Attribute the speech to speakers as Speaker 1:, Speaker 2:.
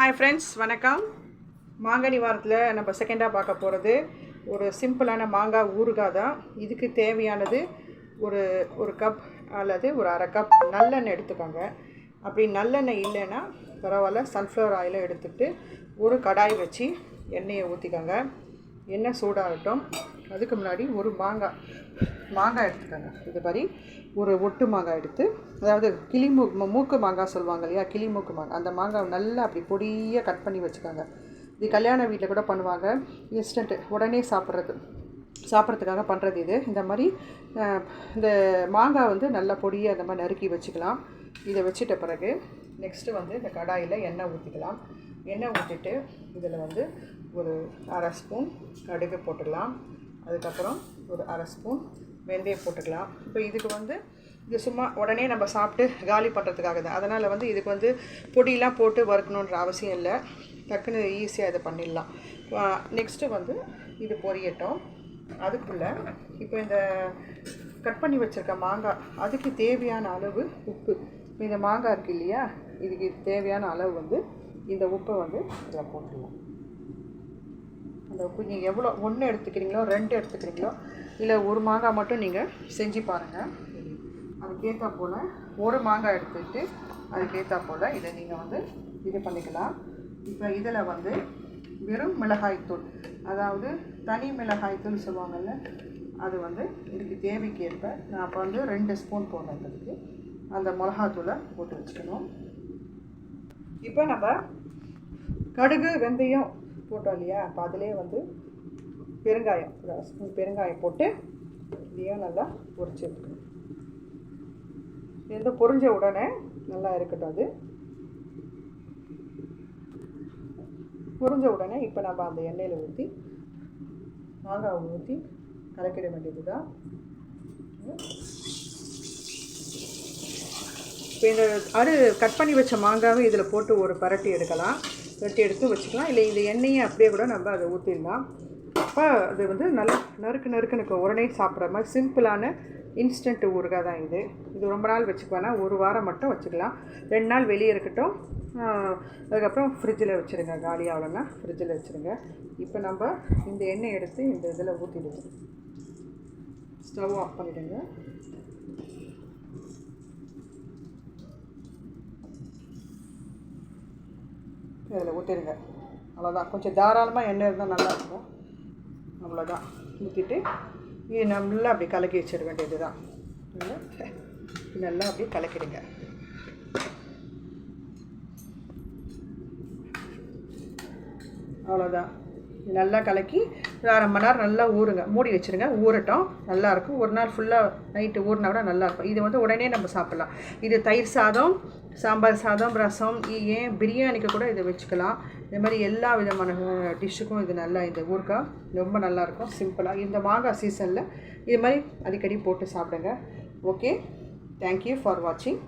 Speaker 1: Hi friends வணக்கம். மாங்கனி வாரத்தில் நம்ம செகண்டாக பார்க்க போகிறது ஒரு சிம்பிளான மாங்காய் ஊறுகாய் தான். இதுக்கு தேவையானது ஒரு ஒரு கப் அல்லது ஒரு அரை கப் நல்லெண்ணெய் எடுத்துக்கோங்க. அப்படி நல்லெண்ணெய் இல்லைன்னா பரவாயில்ல சன்ஃப்ளவர் ஆயிலை எடுத்துகிட்டு ஒரு கடாய் வச்சு எண்ணெயை ஊற்றிக்கோங்க எண்ணெய் சூடாகட்டும். அதுக்கு முன்னாடி ஒரு மாங்காய் மாங்காய் எடுத்துக்கோங்க. இது மாதிரி ஒரு ஒட்டு மாங்காய் எடுத்து அதாவது கிளி மூ மூக்கு மாங்காய் சொல்லுவாங்க இல்லையா? கிளி மூக்கு மாங்காய் அந்த மாங்காய் நல்லா அப்படி பொடியாக கட் பண்ணி வச்சுக்கோங்க. இது கல்யாண வீட்டில் கூட பண்ணுவாங்க. இன்ஸ்டன்ட்டு உடனே சாப்பிட்றது. சாப்பிட்றதுக்காக பண்ணுறது இது. இந்த மாதிரி இந்த மாங்காய் வந்து நல்லா பொடியை அந்த மாதிரி நறுக்கி வச்சுக்கலாம். இதை வச்சிட்ட பிறகு நெக்ஸ்ட்டு வந்து இந்த கடாயில் எண்ணெய் ஊற்றிக்கலாம் எண்ணெய் ஊற்றிட்டு இதில் வந்து ஒரு அரை ஸ்பூன் கடுகு போட்டுக்கலாம். அதுக்கப்புறம் ஒரு அரை ஸ்பூன் வெந்தயம் போட்டுக்கலாம். இப்போ இதுக்கு வந்து இது சும்மா உடனே நம்ம சாப்பிட்டு காலி பண்ணுறதுக்காக தான். அதனால் வந்து இதுக்கு வந்து பொடியெலாம் போட்டு வறுக்கணுன்ற அவசியம் இல்லை. டக்குன்னு ஈஸியாக இதை பண்ணிடலாம். நெக்ஸ்ட்டு வந்து இது பொரியட்டும். அதுக்குள்ளே இப்போ இந்த கட் பண்ணி வச்சுருக்க மாங்காய் அதுக்கு தேவையான அளவு உப்பு. இந்த மாங்காய் இருக்கு இல்லையா? இதுக்கு தேவையான அளவு வந்து இந்த உப்பை வந்து இதில் போட்டுருவோம். அந்த உப்பு நீங்கள் எவ்வளோ ஒன்று எடுத்துக்கிறீங்களோ ரெண்டு எடுத்துக்கிறீங்களோ இல்லை ஒரு மாங்காய் மட்டும் நீங்கள் செஞ்சு பாருங்கள் அதுக்கேற்றா போல் ஒரு மாங்காய் எடுத்துக்கிட்டு அதுக்கேற்றா போல் இதை நீங்கள் வந்து இது பண்ணிக்கலாம். இப்போ இதில் வந்து வெறும் மிளகாய்த்தூள் அதாவது தனி மிளகாய்த்தூள் சொல்லுவாங்கல்ல அது வந்து இதுக்கு தேவைக்கு ஏற்ப நான் அப்போ வந்து ரெண்டு ஸ்பூன் போடுறதுக்கு அந்த மிளகாத்தூளை போட்டு வச்சுக்கணும். இப்போ நம்ம கடுகு வெந்தயம் போட்டோம் இல்லையா? அப்போ அதிலே வந்து பெருங்காயம் ஸ்பூன் பெருங்காயம் போட்டு இதையும் நல்லா பொறிச்சு எடுத்துக்கணும். எந்த பொறிஞ்ச பொரிஞ்ச உடனே நல்லா இருக்கட்டும் அது. பொரிஞ்ச உடனே இப்போ நம்ம அந்த எண்ணெயில் ஊற்றி மாங்காவை ஊற்றி கலக்கிட வேண்டியது தான் இப்போ இந்த அது கட் பண்ணி வச்ச மாங்காவை இதில் போட்டு ஒரு பரட்டி எடுக்கலாம். பரட்டி எடுத்து வச்சுக்கலாம். இல்லை இந்த எண்ணெயை அப்படியே கூட நம்ம அதை ஊற்றிடலாம் அப்போ அது வந்து நல்லா நறுக்கு நறுக்குனுக்கு உடனே சாப்பிட்ற மாதிரி சிம்பிளான இன்ஸ்டன்ட் ஊறுகாய் தான் இது. இது ரொம்ப நாள் வச்சுக்குவேன்னா ஒரு வாரம் மட்டும் வச்சுக்கலாம். ரெண்டு நாள் வெளியே இருக்கட்டும். அதுக்கப்புறம் ஃப்ரிட்ஜில் வச்சுருங்க. காலி ஆகலைன்னா ஃப்ரிட்ஜில் வச்சுருங்க. இப்போ நம்ம இந்த எண்ணெய் எடுத்து இந்த இதில் ஊற்றிடுவோம் ஸ்டவ் ஆஃப் பண்ணிவிடுங்க இதில் ஊற்றிடுங்க. அவ்வளோதான் கொஞ்சம் தாராளமாக எண்ணெய் இருந்தால் நல்லாயிருக்கும். அவ்வளோதான் ஊற்றிட்டு இது நல்லா அப்படி கலக்கி வச்சிட வேண்டியது தான் நல்லா அப்படியே கலக்கிடுங்க. அவ்வளோதான் நல்லா கலக்கி அரை மணி நேரம் நல்லா ஊறுங்க. மூடி வச்சுருங்க. ஊறட்டும். நல்லாயிருக்கும். ஒரு நாள் ஃபுல்லாக நைட்டு ஊறினா கூட நல்லாயிருக்கும். இது வந்து உடனே நம்ம சாப்பிட்லாம். இது தயிர் சாதம் சாம்பார் சாதம் ரசம் ஏன் பிரியாணிக்கு கூட இதை வச்சுக்கலாம். இந்த மாதிரி எல்லா விதமான டிஷ்ஷுக்கும் இது நல்லா இந்த ஊறுகாய் ரொம்ப நல்லாயிருக்கும். சிம்பிளாக இந்த மாங்காய் சீசனில் இது மாதிரி அடிக்கடி போட்டு சாப்பிடுங்க. ஓகே தேங்க்யூ ஃபார் வாட்சிங்